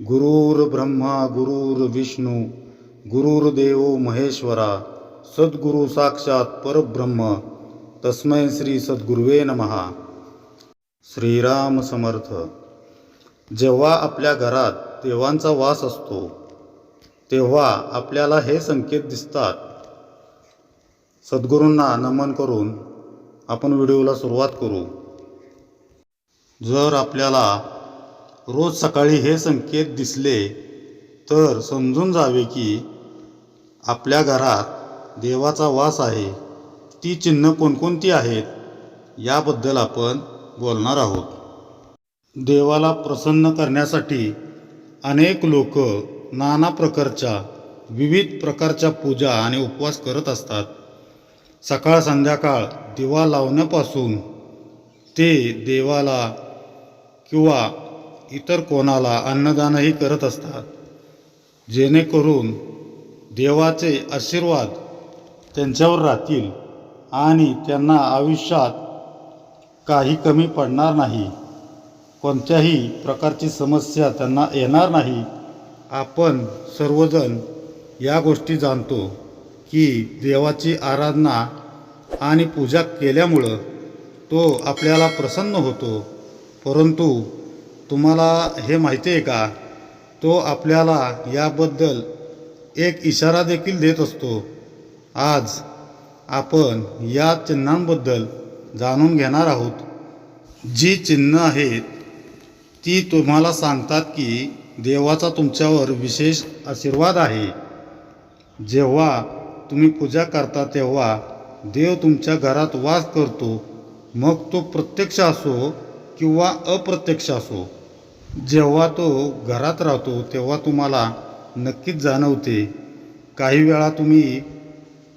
गुरुर्ब्रह्मा गुरुर्विष्णू गुरुर्देव महेश्वरा सद्गुरु साक्षात परब्रह्म तस्मै श्री सद्गुरुवे नमहा श्रीराम समर्थ. जेव्हा आपल्या घरात देवांचा वास असतो तेव्हा आपल्याला हे संकेत दिसतात. सद्गुरूंना नमन करून आपण व्हिडिओला सुरुवात करू. जर आपल्याला रोज सकाळी हे संकेत दिसले तर समजून जावे की आपल्या घरात देवाचा वास आहे. ती चिन्ह कोणकोणती आहेत याबद्दल आपण बोलणार आहोत. देवाला प्रसन्न करण्यासाठी अनेक लोक नाना प्रकारच्या विविध प्रकारच्या पूजा आणि उपवास करत असतात. सकाळ संध्याकाळ दिवा लावण्यापासून ते देवाला किंवा इतर कोणाला अन्नदानही करत असतात. जेणेकरून देवाचे आशीर्वाद त्यांच्यावर राहतील आणि त्यांना आयुष्यात काही कमी पडणार नाही. कोणत्याही प्रकारची समस्या त्यांना येणार नाही. आपण सर्वजण या गोष्टी जाणतो की देवाची आराधना आणि पूजा केल्यामुळं तो आपल्याला प्रसन्न होतो. परंतु तुम्हाला हे माहिती आहे का? तो आपल्याला याबद्दल एक इशारा देखील देत असतो. आज आपण या चिन्हांबद्दल जाणून घेणार आहोत. जी चिन्ह आहेत ती तुम्हाला सांगतात की देवाचा तुमच्यावर विशेष आशीर्वाद आहे. जेव्हा तुम्ही पूजा करता तेव्हा देव तुमच्या घरात वास करतो. मग तो प्रत्यक्ष असो किंवा अप्रत्यक्ष असो. जेव्हा तो घरात राहतो तेव्हा तुम्हाला नक्कीच जाणवते. काही वेळा तुम्ही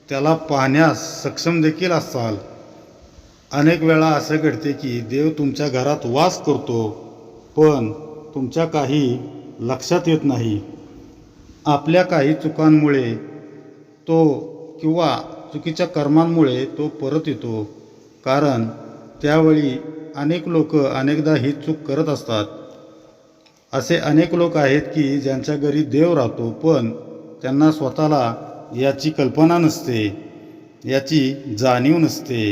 त्याला पाहण्यास सक्षम देखील असाल. अनेक वेळा असं घडते की देव तुमच्या घरात वास करतो पण तुमच्या काही लक्षात येत नाही. आपल्या काही चुकांमुळे तो किंवा चुकीच्या कर्मांमुळे तो परत येतो कारण त्यावेळी अनेक लोक अनेकदा ही चूक करत असतात. असे अनेक लोक आहेत की ज्यांच्या घरी देव राहतो पण त्यांना स्वतःला याची कल्पना नसते याची जाणीव नसते.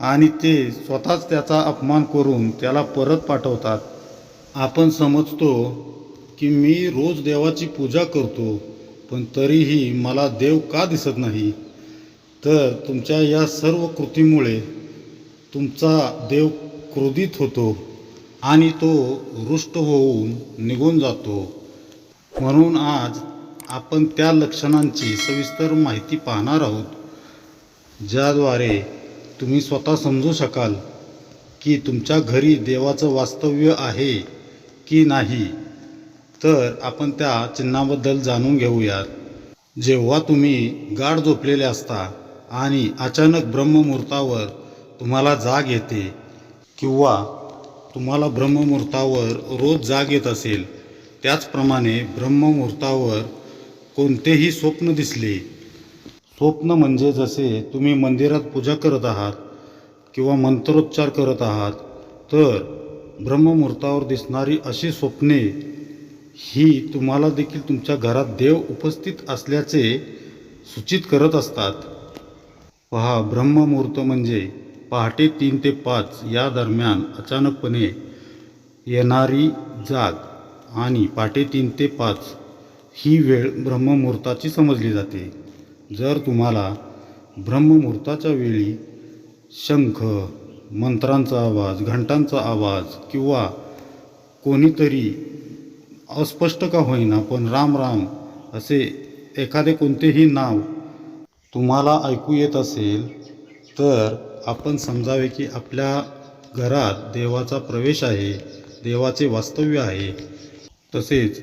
आणि ते स्वतःच त्याचा अपमान करून त्याला परत पाठवतात. आपण समजतो की मी रोज देवाची पूजा करतो पण तरीही मला देव का दिसत नाही? तर तुमच्या या सर्व कृतीमुळे तुमचा देव क्रोधित होतो. आणि तो रुष्ट होऊन निघून जातो. म्हणून आज आपण त्या लक्षणांची सविस्तर माहिती पाहणार आहोत ज्याद्वारे तुम्ही स्वतः समजू शकाल की तुमच्या घरी देवाचं वास्तव्य आहे की नाही. तर आपण त्या चिन्हाबद्दल जाणून घेऊयात. जेव्हा तुम्ही गाढ झोपलेले असता आणि अचानक ब्रह्ममुहूर्तावर तुम्हाला जाग येते किंवा तुम्हाला ब्रह्ममुहूर्तावर रोज जाग येत असेल. त्याचप्रमाणे ब्रह्ममुहूर्तावर कोणतेही स्वप्न दिसले. स्वप्न म्हणजे जसे तुम्ही मंदिरात पूजा करत आहात किंवा मंत्रोच्चार करत आहात तर ब्रह्ममुहूर्तावर दिसणारी अशी स्वप्ने ही तुम्हाला देखील तुमच्या घरात देव उपस्थित असल्याचे सूचित करत असतात. पहा ब्रह्ममुहूर्त म्हणजे पहाटे तीन ते पाच या दरम्यान अचानकपणे येणारी जाग आणि पहाटे तीन ते पाच ही वेळ ब्रह्ममुहूर्ताची समजली जाते. जर तुम्हाला ब्रह्ममुहूर्ताच्या वेळी शंख मंत्रांचा आवाज घंटांचा आवाज किंवा कोणीतरी अस्पष्ट का होईना पण राम राम असे एखादे कोणतेही नाव तुम्हाला ऐकू येत असेल तर आपण समजावे की आपल्या घरात देवाचा प्रवेश आहे देवाचे वास्तव्य आहे. तसेच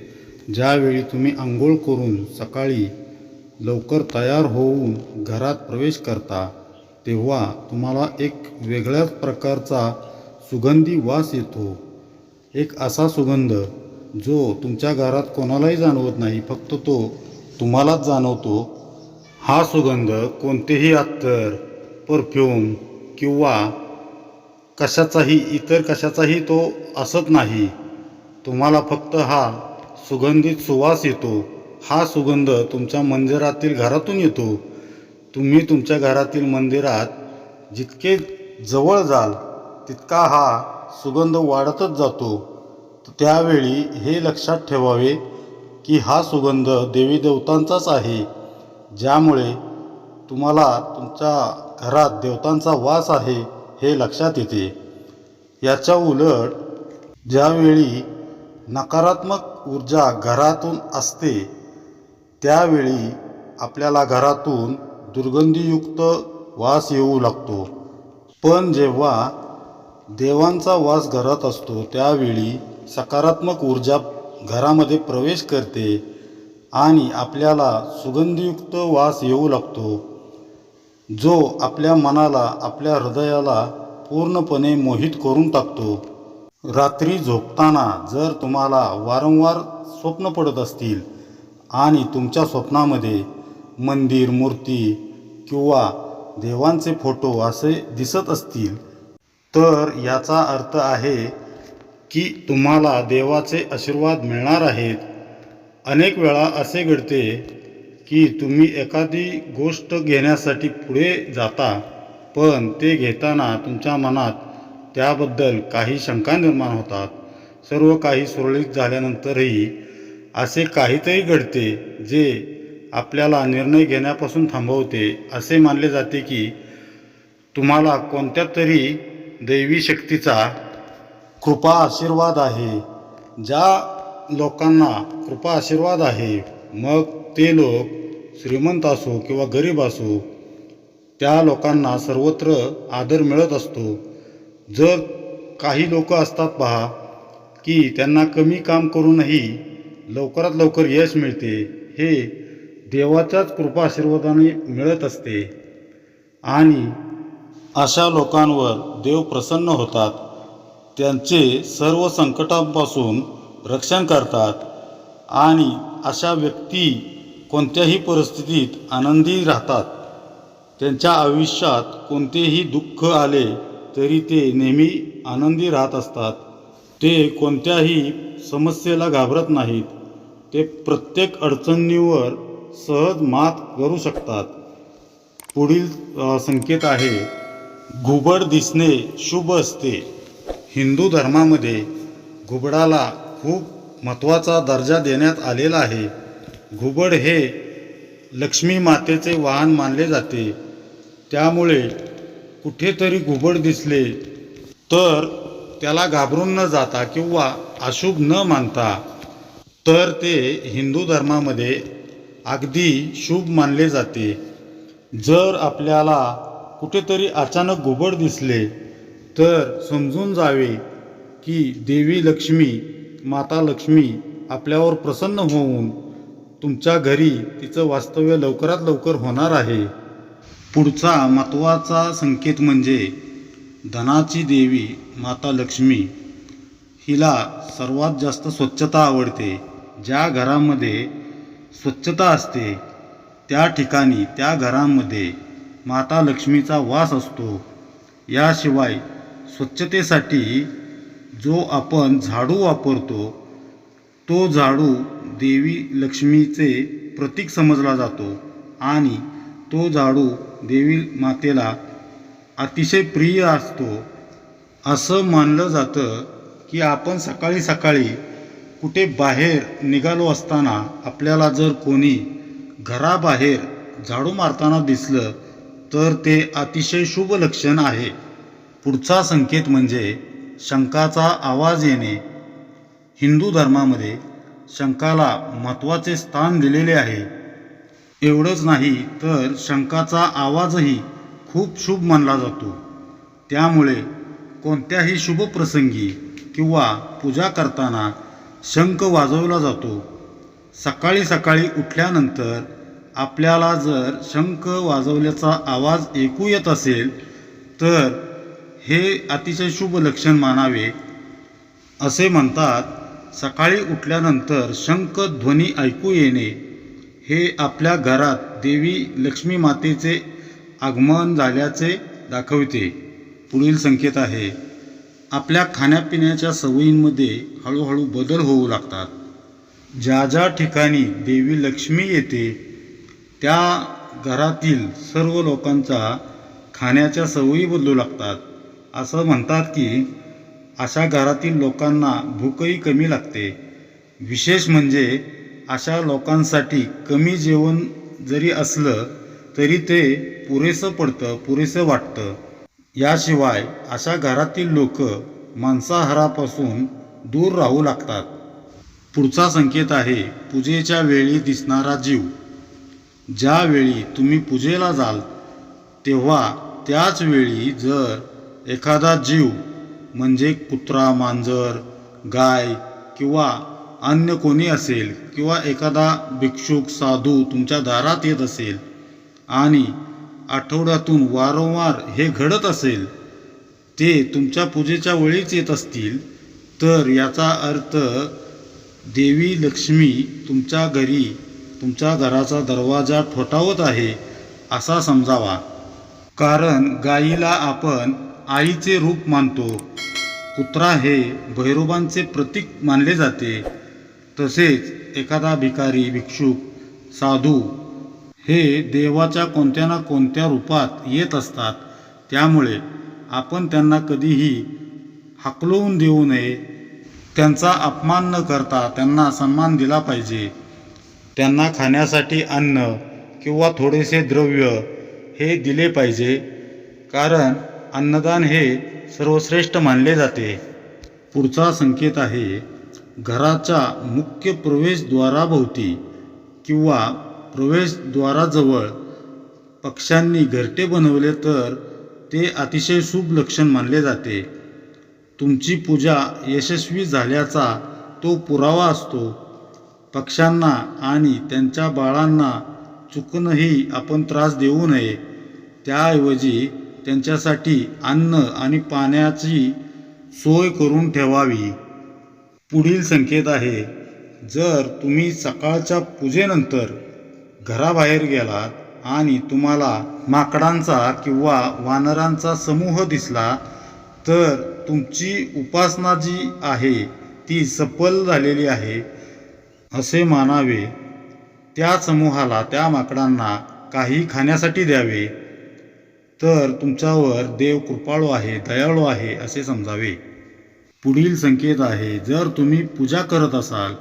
ज्यावेळी तुम्ही आंघोळ करून सकाळी लवकर तयार होऊन घरात प्रवेश करता तेव्हा तुम्हाला एक वेगळ्याच प्रकारचा सुगंधी वास येतो. एक असा सुगंध जो तुमच्या घरात कोणालाही जाणवत नाही फक्त तो तुम्हालाच जाणवतो. हा सुगंध कोणतेही अत्तर परफ्यूम किंवा कशाचाही इतर कशाचाही तो असत नाही. तुम्हाला फक्त हा सुगंधित सुवास येतो. हा सुगंध तुमच्या मंदिरातील घरातून येतो. तुम्ही तुमच्या घरातील मंदिरात जितके जवळ जाल तितका हा सुगंध वाढतच जातो. त्यावेळी हे लक्षात ठेवावे की हा सुगंध देवी देवतांचाच आहे ज्यामुळे तुम्हाला तुमच्या घरात देवतांचा वास आहे हे लक्षात येते. याच्या उलट ज्यावेळी नकारात्मक ऊर्जा घरातून असते त्यावेळी आपल्याला घरातून दुर्गंधीयुक्त वास येऊ लागतो. पण जेव्हा देवांचा वास घरात असतो त्यावेळी सकारात्मक ऊर्जा घरामध्ये प्रवेश करते आणि आपल्याला सुगंधयुक्त वास येऊ लागतो. जो आपल्या मनाला आपल्या हृदयाला पूर्णपणे मोहित करून टाकतो. रात्री झोपताना जर तुम्हाला वारंवार स्वप्न पडत असतील आणि तुमच्या स्वप्नामध्ये मंदिर मूर्ती किंवा देवांचे फोटो असे दिसत असतील तर याचा अर्थ आहे की तुम्हाला देवाचे आशीर्वाद मिळणार आहेत. अनेक वेळा असे घडते की तुम्ही एखादी गोष्ट घेण्यासाठी पुढे जाता पण ते घेताना तुमच्या मनात त्याबद्दल काही शंका निर्माण होतात. सर्व काही सुरळीत झाल्यानंतरही असे काहीतरी घडते जे आपल्याला निर्णय घेण्यापासून थांबवते. असे मानले जाते की तुम्हाला कोणत्या तरी दैवी शक्तीचा कृपा आशीर्वाद आहे ज्या लोकांना कृपा आशीर्वाद आहे. मग ते लोक श्रीमंत असो किंवा गरीब असो त्या लोकांना सर्वत्र आदर मिळत असतो. जर काही लोक असतात पहा की त्यांना कमी काम करूनही लवकरात लवकर यश मिळते हे देवाच्याच कृपा आशीर्वादाने मिळत असते. आणि अशा लोकांवर देव प्रसन्न होतात त्यांचे सर्व संकटांपासून रक्षण करतात आणि अशा व्यक्ती कोणत्याही परिस्थितीत आनंदी राहतात. त्यांच्या आयुष्यात कोणतेही दुःख आले तरी ते नेहमी आनंदी राहत असतात. ते कोणत्याही समस्येला घाबरत नाहीत. ते प्रत्येक अडचणीवर सहज मात करू शकतात. पुढील संकेत आहे घुबड दिसणे शुभ असते. हिंदू धर्मामध्ये घुबडाला खूप महत्त्वाचा दर्जा देण्यात आलेला आहे. घुबड हे लक्ष्मी मातेचे वाहन मानले जाते. त्यामुळे कुठेतरी घुबड दिसले. तर त्याला घाबरून न जाता किंवा अशुभ न मानता तर ते हिंदू धर्मामध्ये अगदी शुभ मानले जाते. जर आपल्याला कुठेतरी अचानक घुबड दिसले तर समजून जावे की देवी लक्ष्मी माता लक्ष्मी आपल्यावर प्रसन्न होऊन तुमच्या घरी तिचं वास्तव्य लवकरात लवकर होणार आहे. पुढचा महत्त्वाचा संकेत म्हणजे धनाची देवी माता लक्ष्मी. हिला सर्वात जास्त स्वच्छता आवडते. ज्या घरामध्ये स्वच्छता असते त्या ठिकाणी त्या घरामध्ये माता लक्ष्मीचा वास असतो. याशिवाय स्वच्छतेसाठी जो आपण झाडू वापरतो तो झाडू देवी लक्ष्मीचे प्रतीक समजला जातो आणि तो झाडू देवी मातेला अतिशय प्रिय असतो. असं मानलं जातं की आपण सकाळी सकाळी कुठे बाहेर निघालो असताना आपल्याला जर कोणी घराबाहेर झाडू मारताना दिसलं तर ते अतिशय शुभ लक्षण आहे. पुढचा संकेत म्हणजे शंकाचा आवाज येणे. हिंदू धर्मामध्ये शंकाला महत्त्वाचे स्थान दिलेले आहे. एवढंच नाही तर शंकाचा आवाजही खूप शुभ मानला जातो. त्यामुळे कोणत्याही शुभ प्रसंगी किंवा पूजा करताना शंख वाजवला जातो. सकाळी सकाळी उठल्यानंतर आपल्याला जर शंख वाजवल्याचा आवाज ऐकू येत असेल तर हे अतिशय शुभ लक्षण मानावे असे म्हणतात सकाळी उठल्यानंतर शंख ध्वनी ऐकू येणे हे आपल्या घरात देवी लक्ष्मी मातेचे आगमन झाल्याचे दाखवते. पुढील संकेत आहे. आपल्या खाण्यापिण्याच्या सवयींमध्ये हळूहळू बदल होऊ लागतात. ज्या ज्या ठिकाणी देवी लक्ष्मी येते त्या घरातील सर्व लोकांचा खाण्याच्या सवयी बदलू लागतात. असं म्हणतात की अशा घरातील लोकांना भूकही कमी लागते. विशेष म्हणजे अशा लोकांसाठी कमी जेवण जरी असलं तरी ते पुरेसं पडतं पुरेसं वाटतं. याशिवाय अशा घरातील लोक मांसाहारापासून दूर राहू लागतात. पुढचा संकेत आहे पूजेच्या वेळी दिसणारा जीव. ज्यावेळी तुम्ही पूजेला जाल तेव्हा त्याच वेळी जर एखादा जीव म्हणजे कुत्रा मांजर गाय किंवा अन्य कोणी असेल किंवा एखादा भिक्षुक साधू तुमच्या दारात येत असेल आणि आठवड्यातून वारंवार हे घडत असेल ते तुमच्या पूजेच्या वेळीच येत असतील तर याचा अर्थ देवी लक्ष्मी तुमच्या घरी तुमच्या घराचा दरवाजा ठोठावत आहे असा समजावा. कारण गायीला आपण आईचे रूप मानतो. कुत्रा हे भैरोबांचे प्रतीक मानले जाते. तसेच एखादा भिकारी भिक्षुक साधू हे देवाच्या कोणत्या ना कोणत्या रूपात येत असतात. त्यामुळे आपण त्यांना कधीही हकलवून देऊ नये. त्यांचा अपमान न करता त्यांना सन्मान दिला पाहिजे. त्यांना खाण्यासाठी अन्न किंवा थोडेसे द्रव्य हे दिले पाहिजे. कारण अन्नदान हे सर्वश्रेष्ठ मानले जाते. पुढचा संकेत आहे घराच्या मुख्य प्रवेशद्वाराभोवती किंवा प्रवेशद्वाराजवळ पक्ष्यांनी घरटे बनवले तर ते अतिशय शुभ लक्षण मानले जाते. तुमची पूजा यशस्वी झाल्याचा तो पुरावा असतो. पक्ष्यांना आणि त्यांच्या बाळांना चुकूनही आपण त्रास देऊ नये. त्याऐवजी त्यांच्यासाठी अन्न आणि पाण्याची सोय करून ठेवावी. पुढील संकेत आहे जर तुम्ही सकाळच्या पूजेनंतर घराबाहेर गेलात आणि तुम्हाला माकडांचा किंवा वानरांचा समूह दिसला तर तुमची उपासना जी आहे ती सफल झालेली आहे असे मानावे. त्या समूहाला त्या माकडांना काही खाण्यासाठी द्यावे. तर तुमच्यावर देव कृपाळू आहे दयाळू आहे असे समजावे. पुढील संकेत आहे जर तुम्ही पूजा करत असाल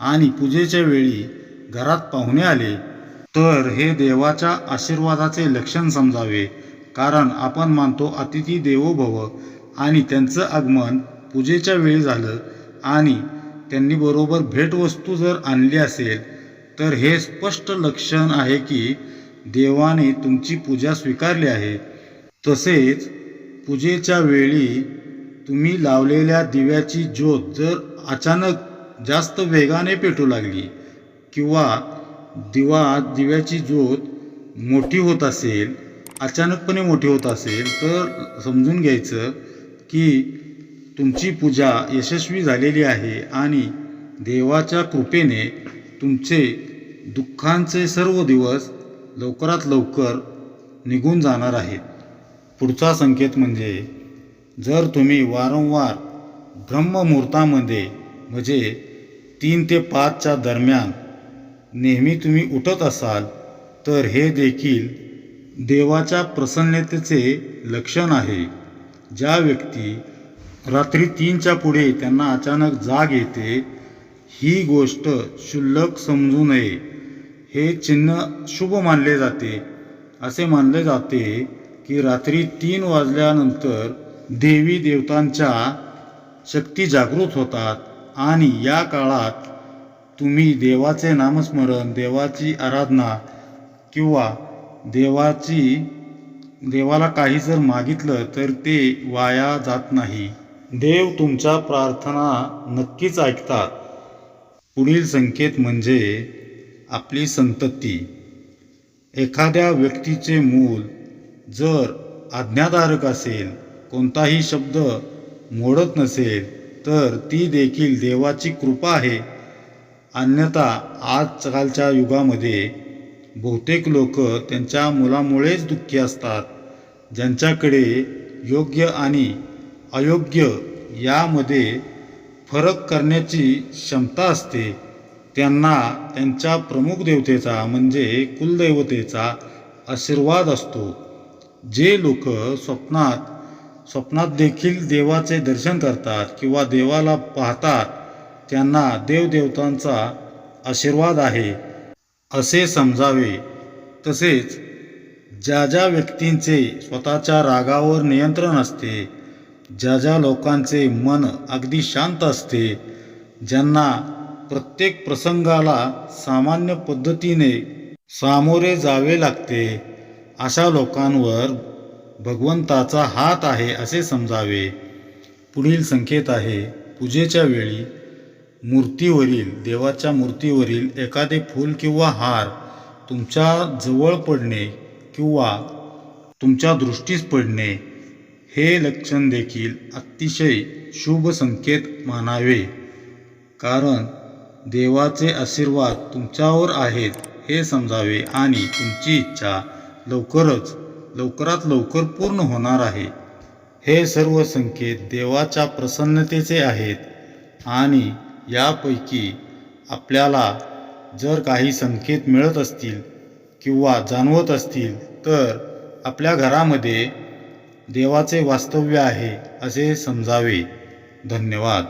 आणि पूजेच्या वेळी घरात पाहुणे आले तर हे देवाच्या आशीर्वादाचे लक्षण समजावे कारण आपण मानतो अतिथी देवो भव आणि त्यांचं आगमन पूजेच्या वेळी झालं आणि त्यांनी बरोबर भेटवस्तू जर आणली असेल तर हे स्पष्ट लक्षण आहे की देवाने तुमची पूजा स्वीकारली आहे. तसेच पूजेच्या वेळी तुम्ही लावलेल्या दिव्याची ज्योत जर अचानक जास्त वेगाने पेटू लागली किंवा दिवा दिव्याची ज्योत मोठी होत असेल अचानकपणे मोठी होत असेल तर समजून घ्यायचं की तुमची पूजा यशस्वी झालेली आहे आणि देवाच्या कृपेने तुमचे दुःखांचे सर्व दिवस लवकरात लवकर निघून जाणार आहेत पुढचा संकेत म्हणजे जर तुम्ही वारंवार ब्रह्ममुहूर्तामध्ये म्हणजे तीन ते पाचच्या दरम्यान नेहमी तुम्ही उठत असाल तर हे देखील देवाच्या प्रसन्नतेचे लक्षण आहे. ज्या व्यक्ती रात्री तीनच्या पुढे त्यांना अचानक जाग येते ही गोष्ट क्षुल्लक समजू नये. हे चिन्ह शुभ मानले जाते. असे मानले जाते की रात्री तीन वाजल्यानंतर देवी देवतांच्या शक्ती जागृत होतात आणि या काळात तुम्ही देवाचे नामस्मरण देवाची आराधना किंवा देवाची देवाला काही जर मागितलं तर ते वाया जात नाही. देव तुमच्या प्रार्थना नक्कीच ऐकतात. पुढील संकेत म्हणजे आपली संतती. एखाद्या व्यक्तीचे मूल जर आज्ञाधारक असेल कोणताही शब्द मोडत नसेल तर ती देखील देवाची कृपा आहे. अन्यथा आजकालच्या युगामध्ये बहुतेक लोक त्यांच्या मुलामुळेच दुःखी असतात. ज्यांच्याकडे योग्य आणि अयोग्य यामध्ये फरक करण्याची क्षमता असते. त्यांना त्यांच्या प्रमुख देवतेचा म्हणजे कुलदैवतेचा आशीर्वाद असतो. जे लोक स्वप्नात स्वप्नात देखील देवाचे दर्शन करतात किंवा देवाला पाहतात त्यांना देवदेवतांचा आशीर्वाद आहे. असे समजावे. तसेच ज्या ज्या व्यक्तींचे स्वतःच्या रागावर नियंत्रण असते ज्या ज्या लोकांचे मन अगदी शांत असते ज्यांना प्रत्येक प्रसंगाला सामान्य पद्धतीने सामोरे जावे लागते. अशा लोकांवर भगवंताचा हात आहे असे समजावे. पुढील संकेत आहे. पूजेच्या वेळी मूर्तीवरील देवाच्या मूर्तीवरील एखादे फूल किंवा हार तुमच्या जवळ पडणे किंवा तुमच्या दृष्टीस पडणे हे लक्षण देखील अतिशय शुभ संकेत मानावे. कारण देवाचे आशीर्वाद तुमच्यावर आहेत हे समजावे आणि तुमची इच्छा लवकरच लवकरात लवकर पूर्ण होणार आहे. हे सर्व संकेत देवाच्या प्रसन्नतेचे आहेत आणि यापैकी आपल्याला जर काही संकेत मिळत असतील किंवा जाणवत असतील तर आपल्या घरामध्ये देवाचे वास्तव्य आहे असे समजावे. धन्यवाद.